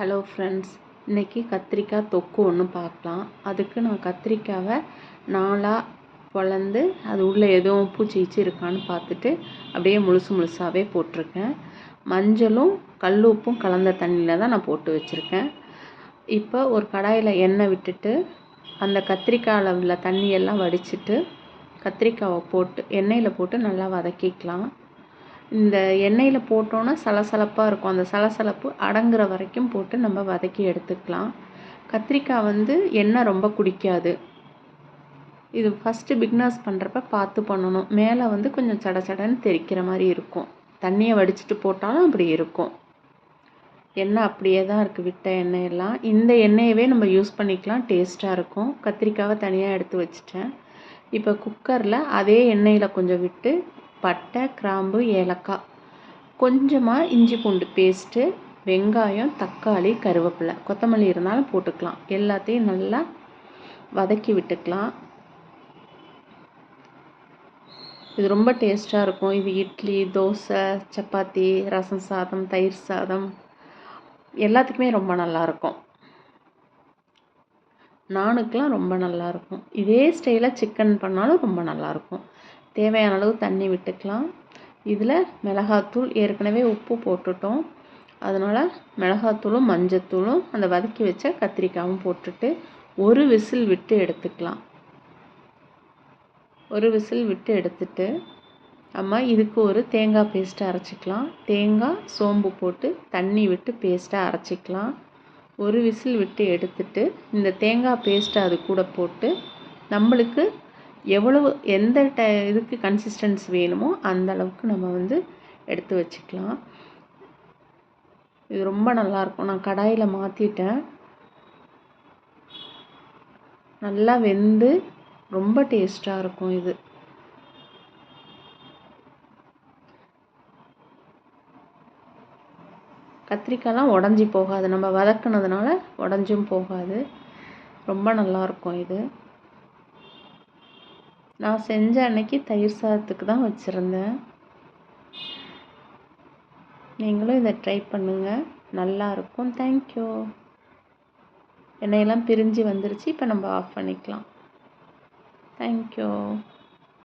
Hello friends இன்றைக்கி கத்திரிக்காய் தொக்கு ஒன்று பார்க்கலாம். அதுக்கு நான் கத்திரிக்காவை நாலாக பொளந்து அது உள்ளே எதுவும் பூச்சி ஈச்சி இருக்கான்னு பார்த்துட்டு அப்படியே முழுசு முழுசாகவே போட்டிருக்கேன். மஞ்சளும் கல் உப்பும் கலந்த தண்ணியில் தான் நான் போட்டு வச்சுருக்கேன். இப்போ ஒரு கடாயில் எண்ணெய் விட்டுட்டு அந்த கத்திரிக்காயில் உள்ள தண்ணியெல்லாம் வடிச்சிட்டு கத்திரிக்காவை போட்டு எண்ணெயில் போட்டு நல்லா வதக்கிக்கலாம். இந்த எண்ணெயில் போட்டோன்னா சலசலப்பாக இருக்கும். அந்த சலசலப்பு அடங்குற வரைக்கும் போட்டு நம்ம வதக்கி எடுத்துக்கலாம். கத்திரிக்காய் வந்து எண்ணெய் ரொம்ப குடிக்காது. இது ஃபஸ்ட்டு பிக்னர்ஸ் பண்ணுறப்ப பார்த்து பண்ணணும். மேலே வந்து கொஞ்சம் சட சடன்னு தெரிக்கிற மாதிரி இருக்கும். தண்ணியை வடிச்சிட்டு போட்டாலும் அப்படி இருக்கும். எண்ணெய் அப்படியே தான் இருக்குது விட்ட எண்ணெயெல்லாம் இந்த எண்ணெயவே நம்ம யூஸ் பண்ணிக்கலாம். டேஸ்ட்டாக இருக்கும். கத்திரிக்காவை தனியாக எடுத்து வச்சுட்டேன். இப்போ குக்கரில் அதே எண்ணெயில் கொஞ்சம் விட்டு பட்டை கிராம்பு ஏலக்காய். கொஞ்சமாக இஞ்சி பூண்டு பேஸ்ட்டு வெங்காயம் தக்காளி கருவேப்பிலை. கொத்தமல்லி இருந்தாலும் போட்டுக்கலாம். எல்லாத்தையும் நல்லா வதக்கி விட்டுக்கலாம். இது ரொம்ப டேஸ்ட்டாக இருக்கும். இது இட்லி தோசை சப்பாத்தி ரசம் சாதம் தயிர் சாதம். எல்லாத்துக்குமே ரொம்ப நல்லாயிருக்கும் நானுக்கெலாம் ரொம்ப நல்லாயிருக்கும் இதே ஸ்டைலில் சிக்கன் பண்ணாலும் ரொம்ப நல்லாயிருக்கும் தேவையான அளவு தண்ணி விட்டுக்கலாம். இதில் மிளகாத்தூள் ஏற்கனவே உப்பு போட்டுட்டோம். அதனால் மிளகாத்தூளும் மஞ்சத்தூளும் அந்த வதக்கி வச்ச கத்திரிக்காயும் போட்டுட்டு ஒரு விசில் விட்டு எடுத்துக்கலாம். ஒரு விசில் விட்டு எடுத்துட்டு அம்மா இதுக்கு ஒரு தேங்காய் பேஸ்ட்டை அரைச்சிக்கலாம். தேங்காய் சோம்பு போட்டு தண்ணி விட்டு பேஸ்ட்டாக அரைச்சிக்கலாம். ஒரு விசில் விட்டு எடுத்துட்டு இந்த தேங்காய் பேஸ்ட்டை அது கூட போட்டு நம்மளுக்கு எவ்வளவு எந்த ட இதுக்கு கன்சிஸ்டன்ஸ் வேணுமோ அந்த அளவுக்கு நம்ம வந்து எடுத்து வச்சுக்கலாம். இது ரொம்ப நல்லாயிருக்கும் நான் கடாயில் மாற்றிட்டேன் நல்லா வெந்து ரொம்ப டேஸ்ட்டாக இருக்கும் இது. கத்திரிக்காய்லாம் உடஞ்சி போகாது. நம்ம வதக்குனதுனால உடஞ்சும் போகாது. ரொம்ப நல்லாயிருக்கும் இது. நான் செஞ்ச அன்னைக்கு தயிர் சாதத்துக்கு தான் வச்சுருந்தேன். நீங்களும் இதை ட்ரை பண்ணுங்கள் நல்லாயிருக்கும் தேங்க்யூ எண்ணெயெல்லாம் பிரிஞ்சு வந்துருச்சு. இப்போ நம்ம ஆஃப் பண்ணிக்கலாம். தேங்க்யூ